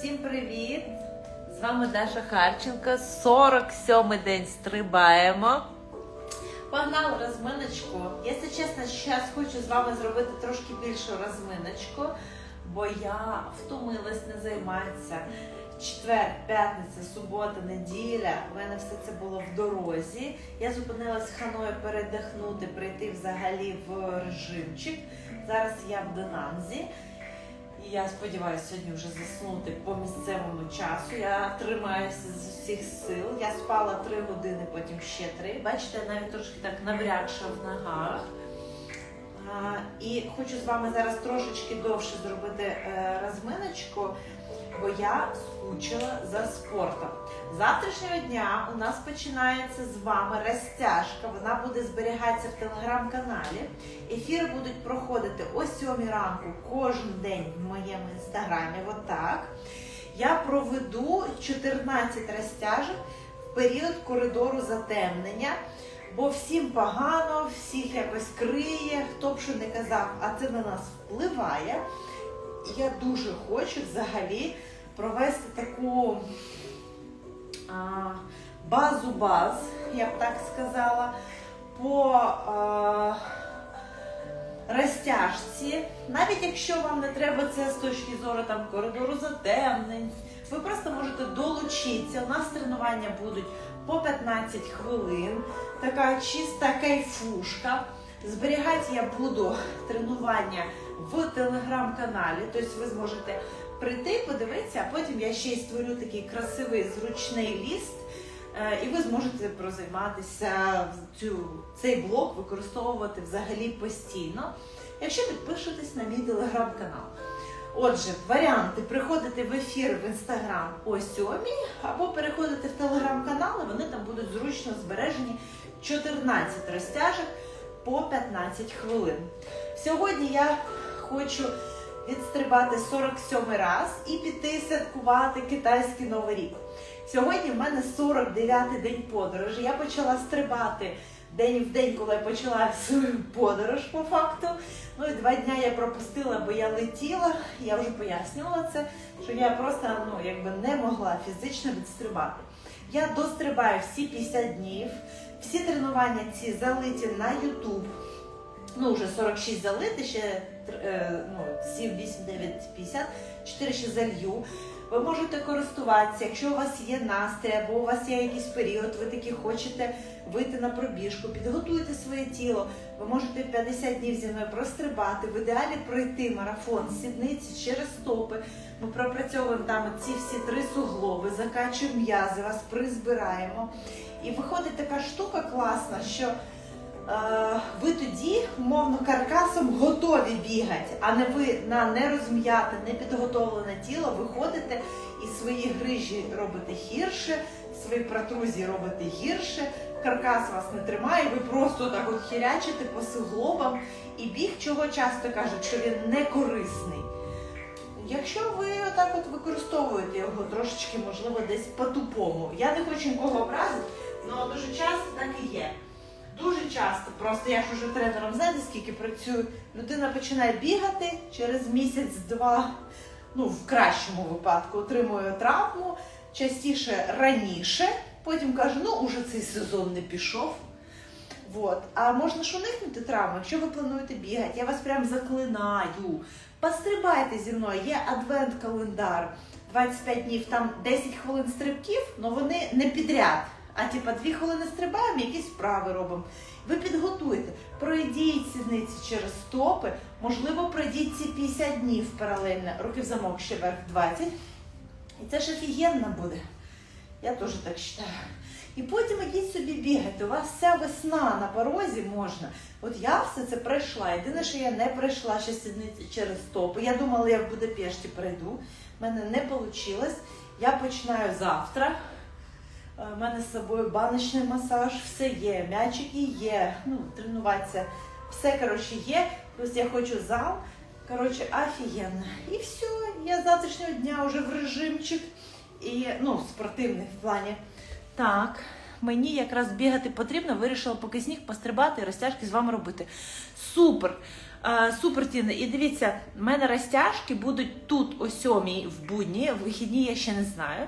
Всім привіт! З вами Даша Харченко. 47-й день стрибаємо. Погнали розминочку. Якщо чесно, зараз хочу з вами зробити трошки більшу розминочку, бо я втомилась не займатися. Четвер, п'ятниця, субота, неділя. У мене все це було в дорозі. Я зупинилась ханою передихнути, прийти взагалі в режимчик. Зараз я в Донанзі. І я сподіваюся сьогодні вже заснути по місцевому часу. Я тримаюся з усіх сил. Я спала три години, потім ще три. Бачите, навіть трошки так наврядша в ногах. А, і хочу з вами зараз трошечки довше зробити е, розминочку, бо я скучила за спортом. Завтрашнього дня у нас починається з вами розтяжка. Вона буде зберігатися в телеграм-каналі. Ефіри будуть проходити о 7 ранку кожен день в моєму інстаграмі. Отак. Я проведу 14 розтяжок в період коридору затемнення. Бо всім погано, всіх якось криє, хто б що не казав, а це на нас впливає. Я дуже хочу взагалі провести таку базу баз, я б так сказала, по розтяжці. Навіть якщо вам не треба це з точки зору там коридору затемнень, ви просто можете долучитися. У нас тренування будуть по 15 хвилин. Така чиста кайфушка. Зберігати я буду тренування в телеграм-каналі, тобто ви зможете прийти, подивитися, а потім я ще й створю такий красивий зручний ліст, е, і ви зможете прозайматися цю, цей блок використовувати взагалі постійно, якщо підпишетесь на мій телеграм-канал. Отже, варіанти. Приходити в ефір в інстаграм о 7 або переходити в телеграм-канал, і вони там будуть зручно збережені 14 розтяжок по 15 хвилин. Сьогодні я хочу відстрибати 47 раз і піти святкувати китайський новий рік. Сьогодні в мене 49-й день подорожі. Я почала стрибати день в день, коли я почала свою подорож по факту. Ну і два дня я пропустила, бо я летіла. Я вже пояснювала це, що я просто ну, якби не могла фізично відстрибати. Я дострибаю всі 50 днів. Всі тренування ці залиті на YouTube. Ну, вже 46 залити, ще е, ну, 7, 8, 9, 50, 4 ще залью. Ви можете користуватися, якщо у вас є настрій, або у вас є якийсь період, ви таки хочете вийти на пробіжку, підготуйте своє тіло. Ви можете 50 днів зі мною прострибати, в ідеалі пройти марафон сідниці через стопи. Ми пропрацьовуємо там ці всі три суглоби, закачуємо м'язи, вас призбираємо. І виходить така штука класна, що е, ви тоді, умовно, каркасом готові бігати, а не ви на нерозм'яте, непідготовлене тіло виходите і свої грижі робите гірше, свої протрузії робите гірше, каркас вас не тримає, ви просто так от хірячите по суглобам. І біг, чого часто кажуть, що він не корисний. Якщо ви отак от використовуєте його трошечки, можливо, десь по-тупому. Я не хочу нікого образити, але дуже часто так і є. Дуже часто, просто я ж уже тренером знаєте, скільки працюю, людина починає бігати через місяць-два, ну в кращому випадку отримує травму, частіше раніше, потім каже, ну уже цей сезон не пішов. Вот. А можна ж уникнути травми, якщо ви плануєте бігати, я вас прям заклинаю. Пострибайте зі мною, є адвент-календар, 25 днів, там 10 хвилин стрибків, але вони не підряд. А типа 2 хвилини стрибаємо, якісь вправи робимо. Ви підготуйте, пройдіть сідниці через стопи, можливо, пройдіть ці 50 днів паралельно, руки в замок ще вверх 20. І це ж офігенно буде. Я теж так вважаю. І потім ідіть собі бігати. У вас вся весна на порозі можна. От я все це пройшла. Єдине, що я не пройшла ще сідниці через стопи. Я думала, я в Будапешті пройду. У мене не вийшло. Я починаю завтра. У мене з собою баночний масаж, все є, м'ячики є, ну, тренуватися. Все, коротше, є. Плюс я хочу зал. Коротше, офігенно. І все, я з завтрашнього дня вже в режимчик. І, ну, спортивний в плані. Так, мені якраз бігати потрібно, вирішила поки сніг пострибати і розтяжки з вами робити. Супер! Е, Супер Тіна. І дивіться, в мене розтяжки будуть тут о сьомій в будні, в вихідні я ще не знаю.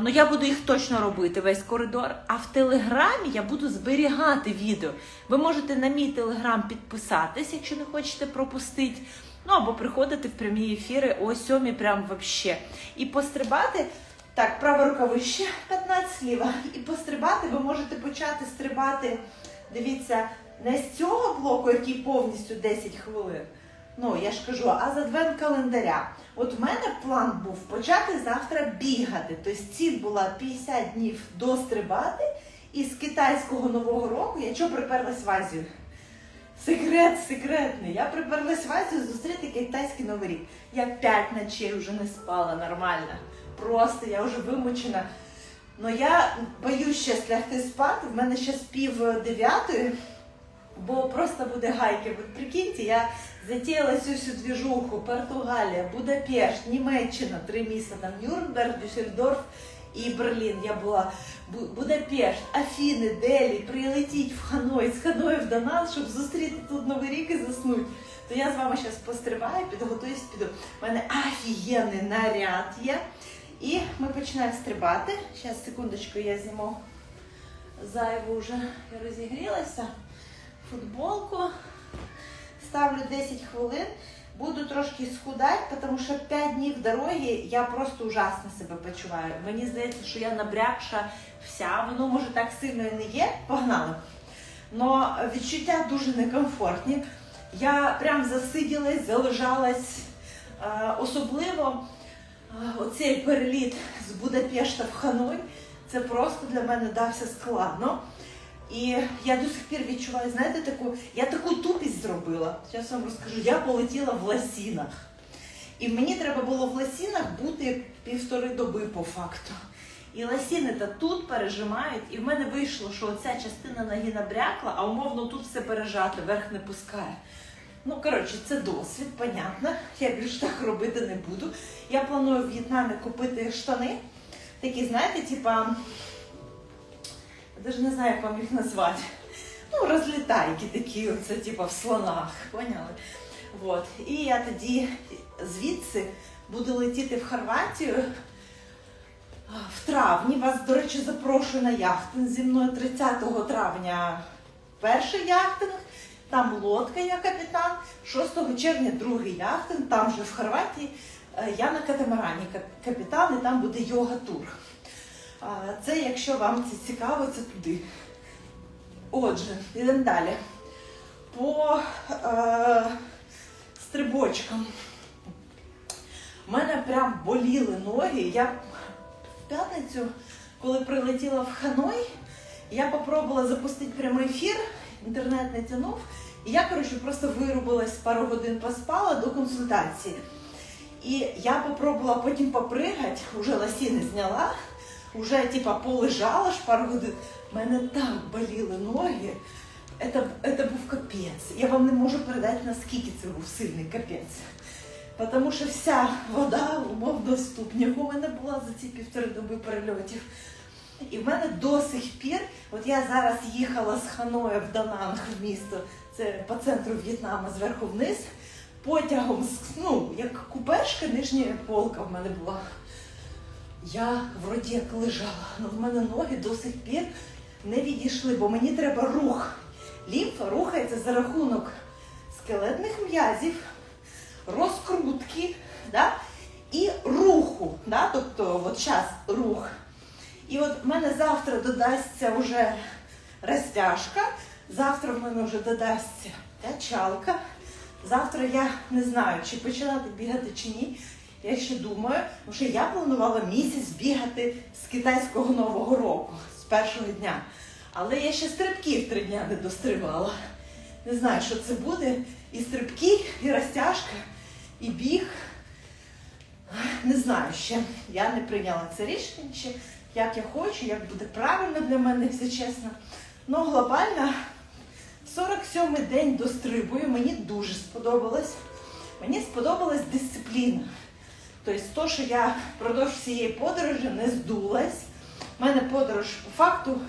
Ну я буду їх точно робити, весь коридор. А в телеграмі я буду зберігати відео. Ви можете на мій телеграм підписатись, якщо не хочете пропустити. Ну або приходити в прямі ефіри о сьомій, прям вообще. І пострибати. Так, права рука вище, 15 ліва. І пострибати ви можете почати стрибати. Дивіться, не з цього блоку, який повністю 10 хвилин. Ну, я ж кажу, а з адвент календаря. От в мене план був почати завтра бігати. Тобто ціль була 50 днів дострибати. І з китайського нового року я чого приперлась в Азію? Секрет секретний. Я приперлась в Азію зустріти китайський новий рік. Я 5 ночей вже не спала нормально. Просто я вже вимучена. Ну я боюсь ще лягти спати. В мене ще з пів дев'ятої, бо просто буде гайки. От прикиньте, я затіяла цю всю двіжуху, Португалія, Будапешт, Німеччина, три міста, там Нюрнберг, Дюссельдорф і Берлін. Я була Будапешт, Афіни, Делі, прилетіть в Ханой, з Ханоїв до нас, щоб зустріти тут Новий рік і заснути. То я з вами зараз пострибаю, підготуюсь, піду. У мене офігенний наряд є. І ми починаємо стрибати. Зараз, секундочку, я зніму зайву вже розігрілася. Футболку. Ставлю 10 хвилин. Буду трошки схудати, тому що 5 днів дороги я просто ужасно себе почуваю. Мені здається, що я набрякша вся. Воно може так сильно і не є. Погнали. Но відчуття дуже некомфортні. Я прям засиділась, залежалась. Е, Особливо е, оцей переліт з Будапешта в Ханой. Це просто для мене дався складно. І я до сих пір відчуваю, знаєте, таку, я таку тупість зробила. Зараз вам розкажу. Я полетіла в ласінах. І мені треба було в ласінах бути півтори доби по факту. І ласіни та тут пережимають, і в мене вийшло, що оця частина ноги набрякла, а умовно тут все пережати, верх не пускає. Ну, коротше, це досвід, понятно. Я більше так робити не буду. Я планую в В'єтнамі купити штани. Такі, знаєте, типа. Я навіть не знаю, як вам їх назвати. Ну, розлітайки такі, оце, типа в слонах, поняли? Вот. І я тоді звідси буду летіти в Хорватію в травні. Вас, до речі, запрошую на яхтинг зі мною 30 травня перший яхтинг. Там лодка, я капітан. 6 червня другий яхтинг, там же в Хорватії. Е, Я на катамарані капітан, і там буде йога-тур. Це, якщо вам це цікаво, це туди. Отже, йдемо далі. По е, стрибочкам. У мене прям боліли ноги. Я в п'ятницю, коли прилетіла в Ханой, я попробувала запустити прямий ефір, інтернет не тянув. І я, коротше, просто вирубилась пару годин поспала до консультації. І я попробувала потім попригати, вже лосіни зняла, вже типа полежала ж пару годин. У мене так боліли ноги. Це, це був капець. Я вам не можу передати, наскільки це був сильний капець. Тому що вся вода умовно в у мене була за ці півтори доби перельотів. І в мене до сих пір, от я зараз їхала з Ханоя в Дананг в місто, це по центру В'єтнама зверху вниз, потягом, ну, як купешка, нижня полка в мене була. Я вроді як лежала, але в мене ноги до сих пір не відійшли, бо мені треба рух. Лімфа рухається за рахунок скелетних м'язів, розкрутки да? і руху. Да? Тобто, от час рух. І от в мене завтра додасться вже розтяжка, завтра в мене вже додасться качалка. Завтра я не знаю, чи починати бігати чи ні. Я ще думаю, тому що я планувала місяць бігати з китайського нового року, з першого дня. Але я ще стрибків три дня не достривала. Не знаю, що це буде. І стрибки, і розтяжка, і біг. Не знаю ще. Я не прийняла це рішення ще, як я хочу, як буде правильно для мене, якщо чесно. Ну, глобально, 47-й день дострибую, мені дуже сподобалось. Мені сподобалась дисципліна. Тобто, то, що я впродовж всієї подорожі не здулась. У мене подорож по факту,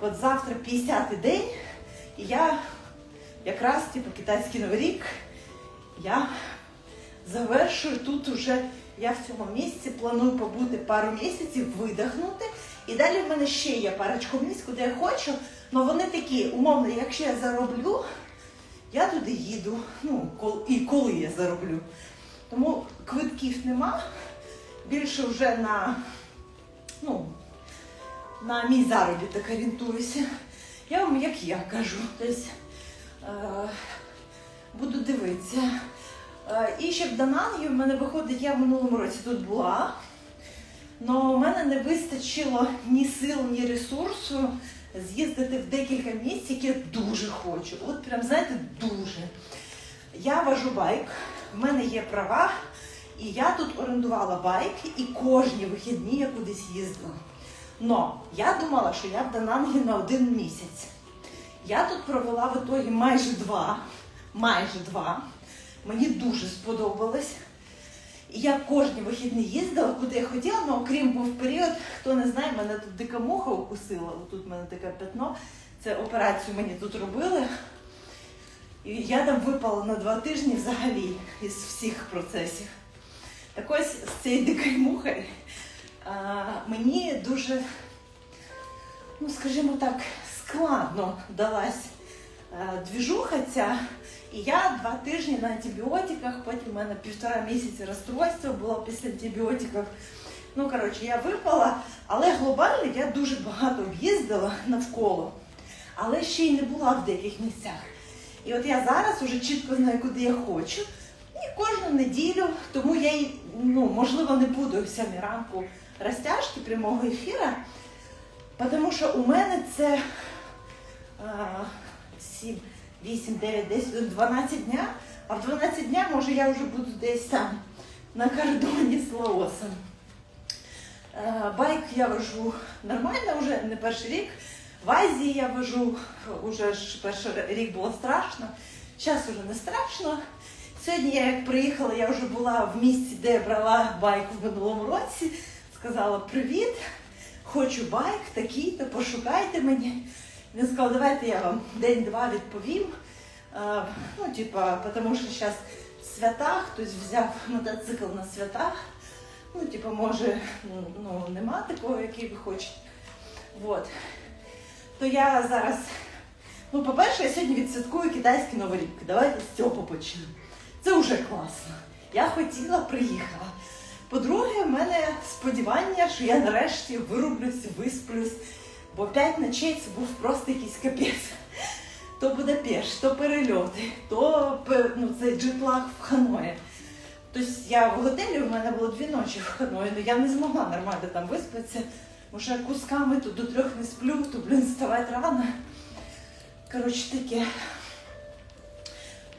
от завтра 50-й день, і я якраз типу китайський новий рік я завершую тут уже. Я в цьому місці планую побути пару місяців, видихнути. І далі в мене ще є парочку місць, куди я хочу. але вони такі, умовно, якщо я зароблю, я туди їду. Ну, і коли я зароблю. Тому квитків нема. Більше вже на, ну, на мій заробіток орієнтуюся. Я вам як я кажу. Тобто, е, буду дивитися. Е, І ще в Данангі в мене виходить, я в минулому році тут була. але у мене не вистачило ні сил, ні ресурсу з'їздити в декілька місць, які я дуже хочу. От прям, знаєте, дуже. Я вожу байк, в мене є права, і я тут орендувала байк, і кожні вихідні я кудись їздила. Но я думала, що я в Данангі на один місяць. Я тут провела в ітогі майже два. Майже два. Мені дуже сподобалось. І я кожні вихідні їздила, куди я хотіла, але окрім був період, хто не знає, мене тут дика муха укусила. Тут в мене таке пятно. Це операцію мені тут робили. І я там випала на два тижні взагалі із всіх процесів. Так ось з цією дикою мухою мені дуже, ну скажімо так, складно далась двіжуха ця. І я два тижні на антибіотиках, потім в мене півтора місяці розстройство було після антибіотиків. Ну, коротше, я випала, але глобально я дуже багато об'їздила навколо, але ще й не була в деяких місцях. І от я зараз уже чітко знаю, куди я хочу. І кожну неділю, тому я ну, можливо, не буду в сьомій ранку розтяжки прямого ефіра, тому що у мене це а, 7, 8, 9, 10, 12 дня, а в 12 дня, може, я вже буду десь там на кордоні з Лаосом. Е, Байк я вожу нормально вже, не перший рік. В Азії я вожу, уже ж перший рік було страшно, зараз вже не страшно. Сьогодні я як приїхала, я вже була в місці, де я брала байк в минулому році. Сказала привіт, хочу байк, такий-то, пошукайте мені. Він сказав, давайте я вам день-два відповім. Е, ну, типа, тому що зараз свята, хтось взяв мотоцикл на святах. Ну, типу, може, ну, нема такого, який ви хочете. Вот. То я зараз, ну, по-перше, я сьогодні відсвяткую китайський новий рік. Давайте з цього почнемо. Це вже класно. Я хотіла, приїхала. По-друге, в мене сподівання, що я нарешті вирублюсь, висплюсь, бо п'ять ночей це був просто якийсь капець. То Будапешт, то перельоти, то ну, цей джетлаг в Ханої. Тобто я в готелі, у мене було дві ночі в Ханої, але я не змогла нормально там виспатися. Може кусками то до трьох не сплю, то, блін, вставати рано. Коротше, таке.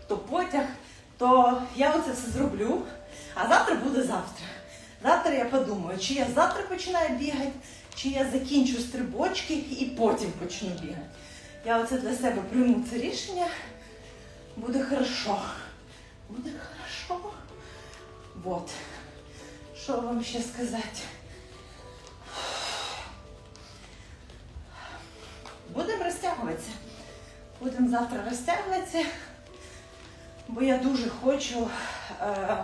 То потяг, то я оце все зроблю, а завтра буде завтра. Завтра я подумаю, чи я завтра починаю бігати, чи я закінчу стрибочки і потім почну бігати. Я оце для себе прийму це рішення. Буде хорошо. Буде хорошо. Вот. Що вам ще сказати? Будемо розтягуватися. Будемо завтра розтягуватися, бо я дуже хочу. Е,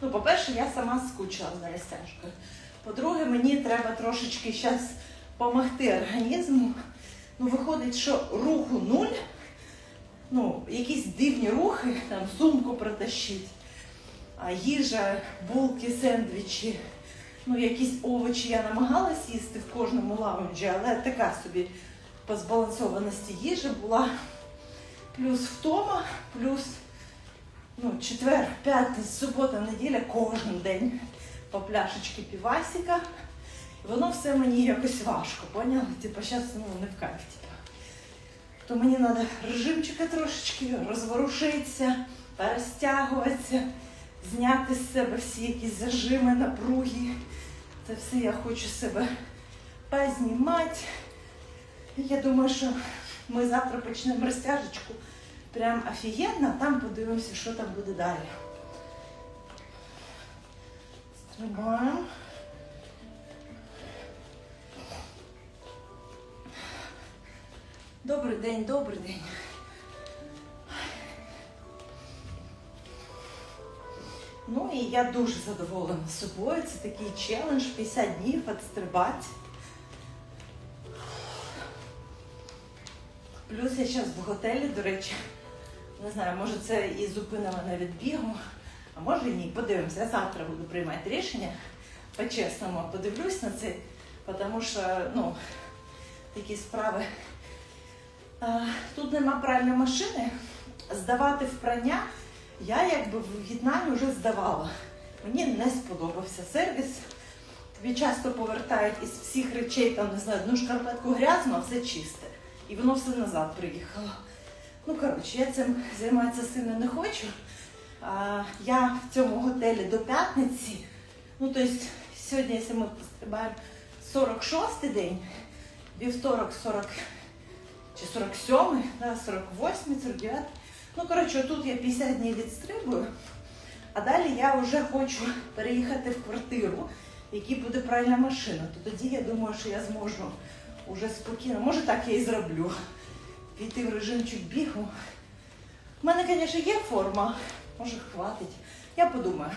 ну, по-перше, я сама скучила за розтяжкою. По-друге, мені треба трошечки зараз допомогти організму. Ну, виходить, що руху нуль, ну, якісь дивні рухи, там сумку протащить, їжа, булки, сендвічі, ну, якісь овочі я намагалась їсти в кожному лаунджі, але така собі по збалансованості їжі була. Плюс втома, плюс ну, четвер, п'ятниця, субота, неділя, кожен день по пляшечки півасика. І воно все мені якось важко, поняла? Типа зараз ну, не в кайф. Типа. То мені треба режимчика трошечки розворушитися, розтягуватися, зняти з себе всі якісь зажими, напруги. Це все я хочу себе познімати. Я думаю, що ми завтра почнемо розтяжечку. Прям офігенно, там подивимося, що там буде далі. Стрибаємо. Добрий день, добрий день. Ну і я дуже задоволена собою. Це такий челендж 50 днів відстрибати. Плюс я зараз в готелі, до речі, не знаю, може це і зупинить мене від бігу, а може ні. Подивимося. Я завтра буду приймати рішення. По-чесному подивлюсь на це, тому що ну, такі справи. Тут нема пральної машини. Здавати впрання я якби в В'єтнамі вже здавала. Мені не сподобався сервіс. Тобі часто повертають із всіх речей, там, не знаю, одну шкарпетку грязну, а все чисте. І воно все назад приїхало. Ну, коротше, я цим займатися сильно не хочу. А, я в цьому готелі до п'ятниці. Ну, тобто, сьогодні, якщо ми пострибаємо 46-й день, вівторок 40 чи 47, да, 48, 49. Ну, коротше, тут я 50 днів відстрибую, а далі я вже хочу переїхати в квартиру, в якій буде пральна машина. То тоді я думаю, що я зможу уже спокійно, може так я і зроблю. Піти в режимчик бігу. У мене, звісно, є форма, може хватить. Я подумаю.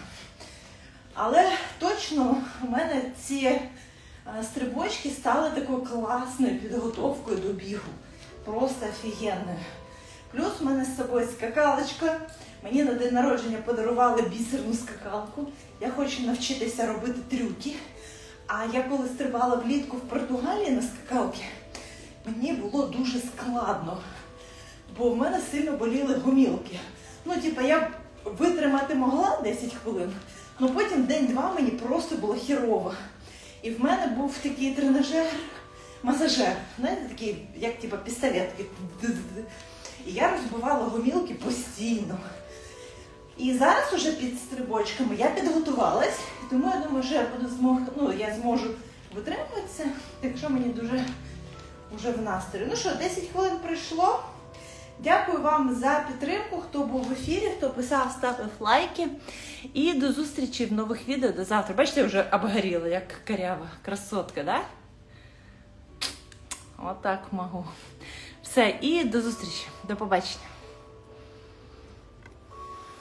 Але точно у мене ці е, стрибочки стали такою класною підготовкою до бігу. Просто офігенною. Плюс в мене з собою скакалочка. Мені на день народження подарували бісерну скакалку. Я хочу навчитися робити трюки. А я коли стрибала влітку в Португалії на скакалці, мені було дуже складно, бо в мене сильно боліли гомілки. Ну, типа, я витримати могла 10 хвилин, але потім день-два мені просто було хірово. І в мене був такий тренажер, масажер, знаєте, такий, як типа пістолет. І я розбивала гомілки постійно. І зараз уже під стрибочками я підготувалась, тому я думаю, що я буду змог, ну, я зможу витримуватися, якщо мені дуже вже в настрої. Ну що, 10 хвилин пройшло. Дякую вам за підтримку, хто був в ефірі, хто писав, ставив лайки. І до зустрічі в нових відео до завтра. Бачите, я вже обгоріла, як карява красотка, да? Отак можу. Все, і до зустрічі. До побачення.